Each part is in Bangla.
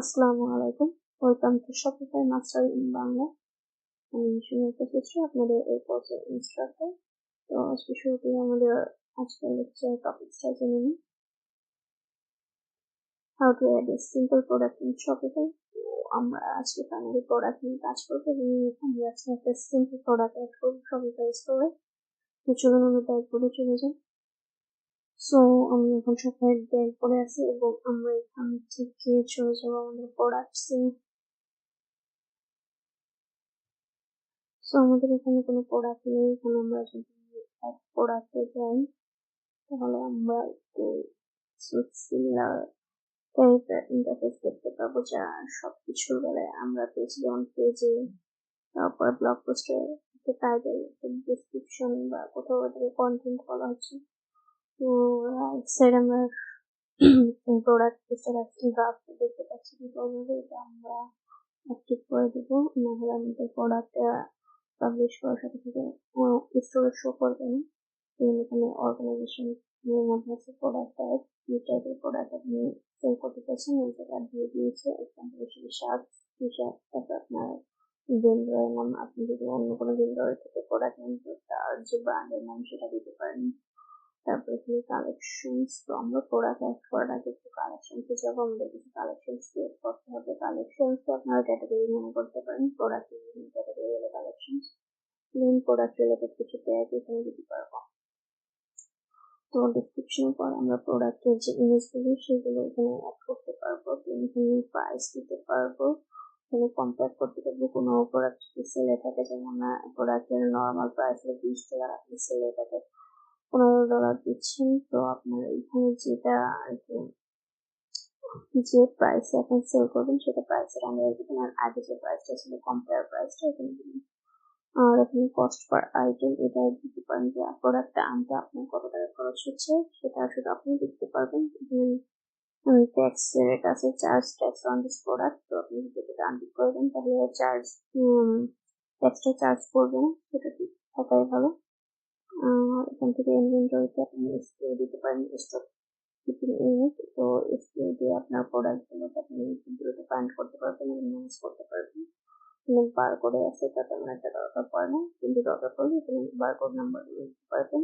আসসালামু আলাইকুম। Welcome to Shopify master in Bangla আমি সুমিতা চৌধুরী আপনাদের এই কোর্সের ইনস্ট্রাক্টর তো আজকে শুরুতেই আমাদের আজকের লেকচার টপিকসটা জেনে নিই। How to add a simple product in Shopify তো আমরা আজকে ফাইনালি প্রোডাক্ট নিয়ে কাজ করব এবং আমরা আজকে একটা সিম্পল প্রোডাক্ট অ্যাড করব শপিফাই স্টোরে তো চলুন আমরা করে চলে যাই। সো আমি এখন সবাই ব্যাগ করে আছি এবং আমরা এখান থেকে চলে যাব আমাদের প্রোডাক্টসে সো আমাদের এখানে কোনো প্রোডাক্ট নেই। এখানে আমরা যদি প্রোডাক্টে যাই, তাহলে আমরা একটু সিমিলার টাইপের ইন্টারফেস দেখতে পাবো, যা সবকিছুর বেলায় আমরা পেয়েছি। যেমন পেজে তারপর ব্লগ পোস্টে টাইটেল ডিসক্রিপশন বা কোথাও ওটাকে কন্টেন্ট বলা হচ্ছে। তো রাইট সাইড আমরা প্রোডাক্ট ডিসক্রিপশন ড্রাফট দেখতে পাচ্ছি কীভাবে এটা আমরা অ্যাক্টিভ করে দেবো। নাহলে আমাদের প্রোডাক্টটা পাবলিশ করার সাথে সাথে স্টোরে শো করবে না এখানে অর্গানাইজেশন এর মধ্যে আছে প্রোডাক্ট টাইপ কি টাইপের প্রোডাক্ট আপনি সেল করতে চাচ্ছেন ওই জায়গা দিয়ে দিয়েছে। এখানে শুধু শার্ট টি শার্ট তারপর আপনার ভেন্ডরের নাম, আপনি যদি অন্য কোনো ভেন্ডরের থেকে প্রোডাক্ট নেন, তো তার যে ব্র্যান্ডের নাম সেটা দিতে পারেন। তারপরে এখানে কালেকশনস তো আমরা প্রোডাক্ট অ্যাড করার আগে একটু কালেকশনসে যাব আমাদের কিছু কালেকশনস ক্রিয়েট করতে হবে। কালেকশনস আপনারা ক্যাটাগরি মনে করতে পারেন প্রোডাক্ট ক্যাটাগরি হলো কালেকশনস মেন প্রোডাক্ট রিলেটেড কিছু ট্যাগ এখানে দিতে পারব। তো ডিসক্রিপশনের পর আমরা প্রোডাক্টের যে ইমেজগুলো সেগুলো এখানে অ্যাড করতে পারব। এখানে প্রাইস দিতে পারব। এখানে কম্পেয়ার করতে পারব কোনো প্রোডাক্ট যদি সেলে থাকে, যেমন প্রোডাক্টের নর্মাল প্রাইস হলো বিশ টাকা, আপনি সেলে থাকে পনেরো ডলার দিচ্ছেন। তো আপনার এখানে যেটা আর কি, যে প্রাইসে আপনি সেল করবেন, সেটা প্রাইসের আমরা এখানে আগে যে প্রাইসটা ছিল কম্পেয়ার প্রাইসটা এখানে দিবেন। আর এখানে কস্ট পার আইটেম এটা দিতে পারেন যে প্রোডাক্টটা আনতে আপনার কত টাকা খরচ হচ্ছে, সেটা শুধু আপনি দেখতে পারবেন। ট্যাক্স রেট আছে charge tax on this product তো আপনি যদি এটা আনটিক করবেন তাহলে চার্জ এক্সট্রা চার্জ পড়বে না সেটা ঠিক থাকাই ভালো এখান থেকে ইনভেন্টরিতে আপনি এসপিও দিতে পারেন স্টক কিপিং ইউনিট তো এসপিও দিয়ে আপনার প্রোডাক্টগুলোকে আপনি দ্রুত ফাইন্ড করতে পারবেন এবং ম্যানেজ করতে পারবেন। এখানে বারকোডে আছে তা তেমন একটা দরকার পড়ে না কিন্তু দরকার পড়লে এখানে বারকোড নাম্বার দিতে পারবেন।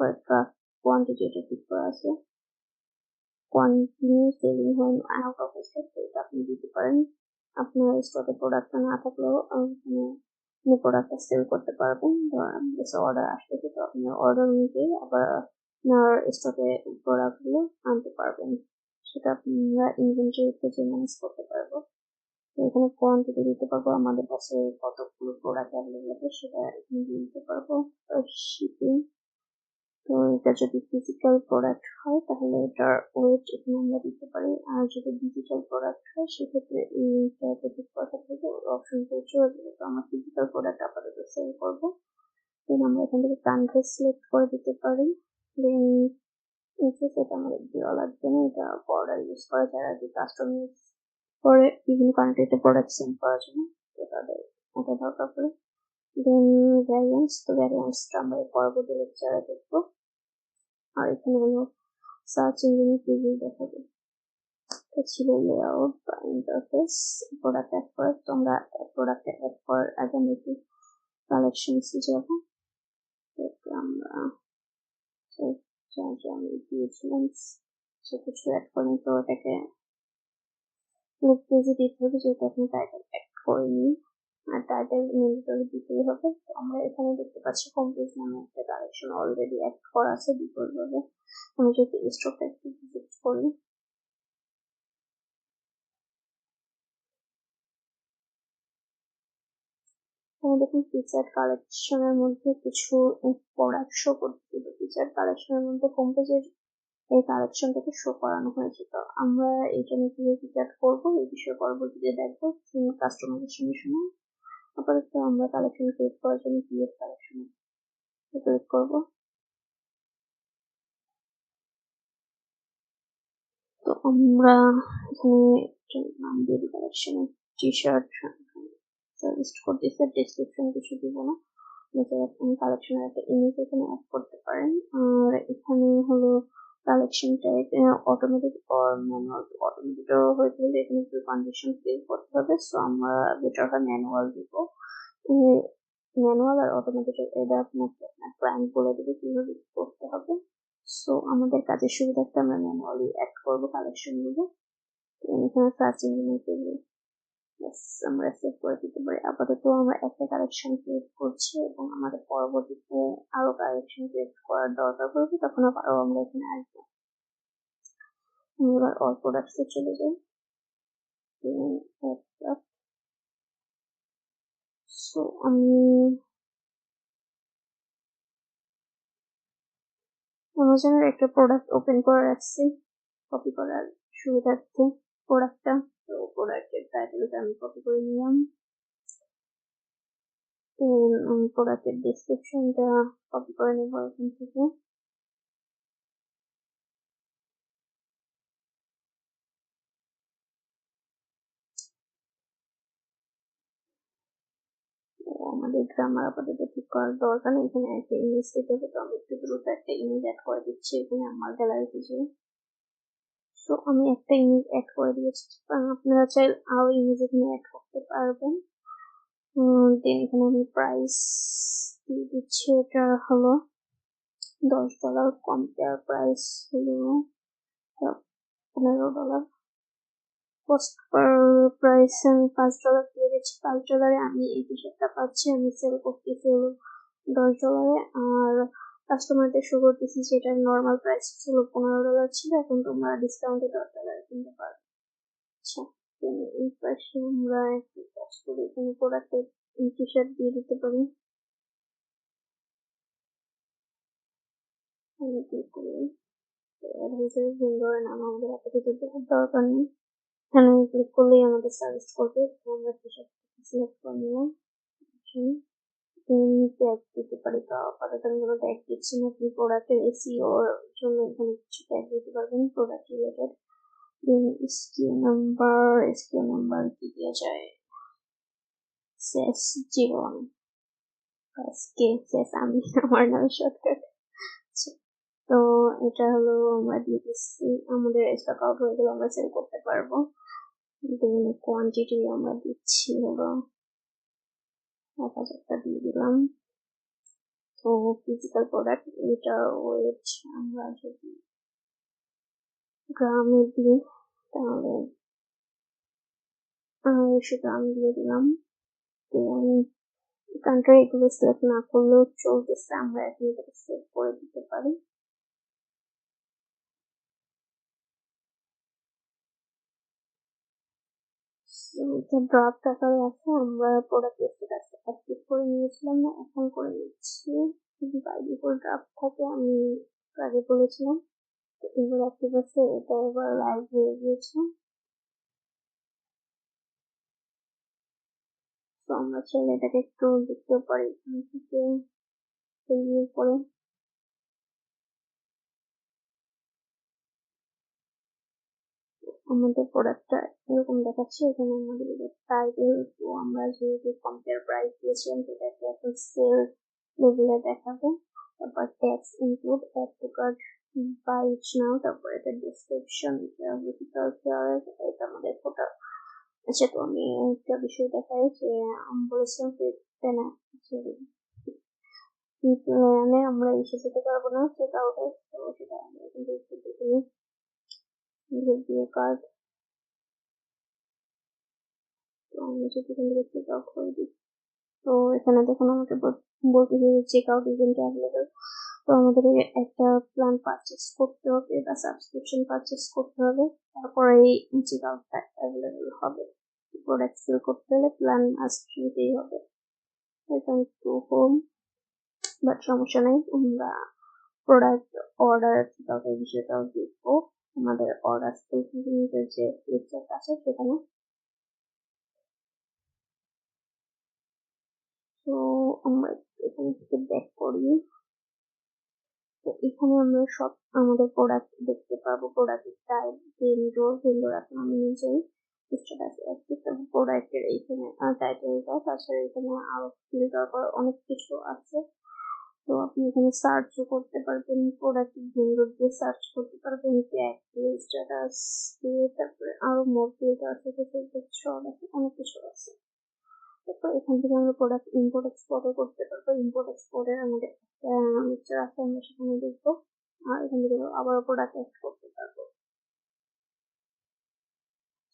কয়েকটা কোয়ান্টিটি এটা ঠিক করা আছে। কন্টিনিউ সেলিং হয় আউট অফ স্টক এটা আপনি দিতে পারেন। আপনার স্টকে প্রোডাক্টটা না থাকলেও এখানে আপনি প্রোডাক্টটা সেল করতে পারবেন বেশি অর্ডার আসতেছে তো আপনি অর্ডার অনুযায়ী আবার আপনার স্টকে প্রোডাক্টগুলো আনতে পারবেন। সেটা আপনারা ইনভেন্টরিতে যে ম্যানেজ করতে পারব এখানে কোয়ান্টিটি দিতে পারব, আমাদের কাছে কতগুলো প্রোডাক্ট অ্যাভেলেবল আছে সেটা এখানে দিয়ে দিতে পারব। শিপিং তো এটা যদি ফিজিক্যাল প্রোডাক্ট হয়, তাহলে এটার ওয়েট এখানে আমরা দিতে পারি। আর যদি ডিজিটাল প্রোডাক্ট হয়, সেক্ষেত্রে এই ঠিক কথা থেকে অপশন করে চলে তো আমরা ফিজিক্যাল প্রোডাক্ট আপাতত সেল করব। দেন আমরা এখান থেকে কান্ট্রি সিলেক্ট করে দিতে পারি। দেন ইনকেস এটা আমাদের দেওয়া লাগবে না, এটা বর্ডার ইউজ করা যারা যে কাস্টম ইউজ করে, বিভিন্ন কান্ট্রিতে প্রোডাক্ট সেন্ড করার জন্য। তো তাদের এটা দরকার পড়ে। দেন ভ্যারিয়েন্স তো ভ্যারিয়েন্সটা আমরা পরবর্তী লেকচারে দেখব আর এখানে হলো সার্চ ইঞ্জিনে প্রিভিউ দেখাবে এটা ছিল লেআউট বা ইন্টারফেস প্রোডাক্ট অ্যাড করার তো আমরা প্রোডাক্ট অ্যাড করার আগে আমরা একটু কালেকশনসে যাব আমরা যা আমি দিয়েছিলাম সে কিছু অ্যাড করেন তো ওটাকে পেজে দিতে হবে যেহেতু আপনি টাইটেল অ্যাড করিনি টাইটেল ম্যান্ডেটরি দিতেই হবে। আমরা এখানে দেখতে পাচ্ছি পেজ নামে একটা কালেকশন অলরেডি অ্যাড করা আছে ডিফল্ট ভাবে। আমি যদি স্টকটা একটু ভিজিট করি। এখানে দেখুন ফিচার কালেকশনের মধ্যে কিছু প্রোডাক্ট শো করতে ফিচার কালেকশনের মধ্যে হোম পেজের এই কালেকশনটাকে শো করানো হয়েছে। তো আমরা এটা নিয়ে কীভাবে ফিচার করব? এই বিষয়ে পরবর্তীতে দেখব। কাস্টমাইজেশনের সময় আপাতত আমরা কালেকশন ক্রিয়েট করার জন্য ক্রিয়েট কালেকশন ক্রিয়েট করব। তো আমরা এখানে নাম দিয়ে দিই কালেকশনের টি শার্ট সাজেস্ট করতেছে ডেসক্রিপশন কিছু দিব না। আপনি কালেকশনের একটা ইমেজ এখানে অ্যাড করতে পারেন। আর এখানে হলো collection type automatic or manual automatic হয়ে গেলে এখানে একটু কন্ডিশন ফিল করতে হবে। সো আমরা বেটার হয় ম্যানুয়াল দিব। ম্যানুয়াল আর অটোমেটিক এটা আপনাকে আপনার ক্লায়েন্ট বলে দেবে কীভাবে করতে হবে। সো আমাদের কাজের সুবিধার্থে আমরা ম্যানুয়ালি অ্যাড করব কালেকশনগুলো। এখানে সার্চ গেলে আমরা সেভ করে দিতে পারি আপাতত আমরা একটা কালেকশন ক্রিয়েট করছি এবং আমাদের পরবর্তীতে আরও কালেকশন ক্রিয়েট করার দরকার পড়বে, তখন আরও আমরা এখানে আসব। এবার অল প্রোডাক্টসে চলে যাই। সো আমি অ্যামাজনের একটা প্রোডাক্ট ওপেন করে রাখছি। কপি করার সুবিধার্থে প্রোডাক্টটা টাইটেলটা আমি কপি করে নিলাম প্রোডাক্টের ডিসক্রিপশনটা কপি করে নেব এখান থেকে আমাদের গ্রামার আপাতত ঠিক করার দরকার নেই এখানে একটা ইমেজ দিতে হবে তো আমি একটু দ্রুত একটা ইমেজ অ্যাড করে দিচ্ছি এখানে আমার গ্যালারি থেকে সো আমি একটা ইমেজ অ্যাড করে দিয়েছি। আপনারা চাইলে আরও ইমেজ এখানে অ্যাড করতে পারবেন। দেন এখানে আমি প্রাইস দিয়ে দিচ্ছি। এটা হলো দশ ডলার কম্পেয়ার প্রাইস হলো পনেরো ডলার পার প্রাইস আমি পাঁচ ডলার দিয়ে দিচ্ছি। পাঁচ ডলারে আমি এই টি শার্টটা পাচ্ছি। আমি সেল করতেছি হলো দশ ডলারে আর কাস্টমারদের শো করতেছি যেটা নর্মাল প্রাইস ছিল পনেরো ডলার ছিল, এখন তোমরা ডিসকাউন্টে দশ ডলার কিনতে পারবে আচ্ছা এই পাশে আমরা একটু কাজ করি এখানে প্রোডাক্টের টি শার্ট দিয়ে দিতে পারি। হিসেবে ভিন্ডোরের নাম আমাদের আপাতত দরকার নেই। এখানে ক্লিক করলেই আমাদের সার্ভিস করবে। আমরা টি শার্ট সিলেক্ট করে নিলাম। ট্যাগ দিতে পারি তো আপাতত আমি কোনো ট্যাগ দিচ্ছি না আপনি প্রোডাক্টের এসিও জন্য এখানে কিছু ট্যাগ দিতে পারবেন product related then SKU number SKU number কি দেওয়া যায় সেস জিরো ওয়ান কে সেস আমি আমার নাম শর্টকাট তো এটা হলো আমরা দিয়ে দিচ্ছি আমাদের স্টক আউট হয়ে গেলে আমরা সেল করতে পারব দেন কোয়ান্টিটি আমরা দিচ্ছি হলো এক হাজারটা দিয়ে দিলাম। তো ফিজিক্যাল প্রোডাক্ট এটা ওয়েট আমরা যদি গ্রামে দিই, তাহলে একশো গ্রাম দিয়ে দিলাম। আমি কান্ট্রি এগুলো সিলেক্ট না করলেও চলতেছে, আমরা এখন এটাকে সেভ করে দিতে পারি। এটা ড্রাফট আকারে আছে, আমরা প্রোডাক্ট স্ট্যাটাস অ্যাক্টিভ করে নিয়েছিলাম না, এখন করে নিচ্ছি। যদি বাই ডিফল্ট ড্রাফট থাকে, আমি আগে বলেছিলাম, তো এবার অ্যাক্টিভ আছে, এটা এবার লাইভ হয়ে গিয়েছে। তো আমরা চাইলে এটাকে একটু দেখতে পারি, এখান থেকে করে আমাদের প্রোডাক্টটা এরকম দেখাচ্ছে, এখানে আমাদের টাইটেল তো আমরা যেহেতু কম্পেয়ার প্রাইস দিয়েছিলাম, সেটাকে এখন সেল লেভেলে দেখাবে। তারপর tax include add to cart buy now তারপর এটা ডিসক্রিপশন ফেয়ার এটা আমাদের ফটো আচ্ছা তো আমি একটা বিষয় দেখাই যে আমি বলেছিলাম যে না প্ল্যানে আমরা এসে যেতে পারব না, সেটা ওটা সেটা আমরা থেকে দেখে নিই। ভিডিও কার্ড তো চেক আউট তো এখানে দেখুন আমাকে বলতে যে চেক আউট ইভেন্ট অ্যাভেলেবেল তো আমাদের একটা প্ল্যান পারচেস করতে হবে বা সাবস্ক্রিপশন পারচেস করতে হবে। তারপরে এই চেক আউটটা অ্যাভেলেবেল হবে। প্রোডাক্ট সেল করতে হলে প্ল্যান মাস্ট নিতেই হবে। এখানে টু হোম বাট সমস্যা নেই, আমরা প্রোডাক্ট অর্ডার বিষয়টাও দেখব। আমাদের অর্ডার স্পেসিফিকের যে ফিচার আছে সেখানে। তো আমরা এখান থেকে ব্যাক করি। তো এখানে আমরা সব আমাদের প্রোডাক্ট দেখতে পাবো। প্রোডাক্টের টাইপ ভেন্ডর ভেন্ডর এখন আমি নিজেই স্ট্যাটাস অ্যাক্টিভ এবং প্রোডাক্টের এইখানে টাইটেলটা তাছাড়া এখানে আরও ফিল্টার করার অনেক কিছু আছে। তো আপনি এখানে সার্চও করতে পারবেন প্রোডাক্ট ভেন্ডর দিয়ে সার্চ করতে পারবেন ট্যাগ দিয়ে স্ট্যাটাস দিয়ে, তারপরে আরও মোর শর্ট আছে অনেক কিছু আছে। তারপর এখান থেকে আমরা প্রোডাক্ট ইম্পোর্ট এক্সপোর্টও করতে পারব। ইম্পোর্ট এক্সপোর্টের আমাদের একটা আছে, আমরা সেখানে দেখব। আর এখান থেকে আবারও প্রোডাক্ট অ্যাড করতে পারব।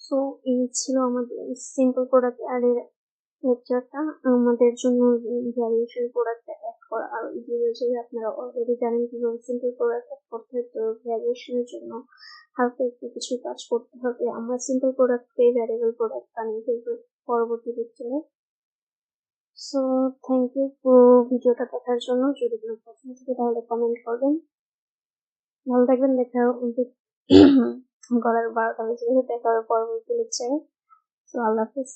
সো এই ছিল আমাদের সিম্পল প্রোডাক্ট অ্যাডের লেকচারটা আমাদের জন্য ভ্যারিয়েশন প্রোডাক্টটা অ্যাড করা। আর ইজি হয়েছে আপনারা অলরেডি জানেন কীভাবে সিম্পল প্রোডাক্ট অ্যাড করতে হয়, তো ভ্যারিয়েশনের জন্য হালকা একটু কিছু কাজ করতে হবে। আমরা সিম্পল প্রোডাক্টকে ভ্যারিয়েবল প্রোডাক্ট বানিয়ে ফেলব পরবর্তী লেকচারে সো থ্যাংক ইউ ভিডিওটা দেখার জন্য। যদি কোনো প্রশ্ন থাকে তাহলে কমেন্ট করবেন। ভালো থাকবেন দেখা গলার বারোটা বেজে গেছে দেখা হবে পরবর্তী লেকচারে সো আল্লাহ হাফিজ।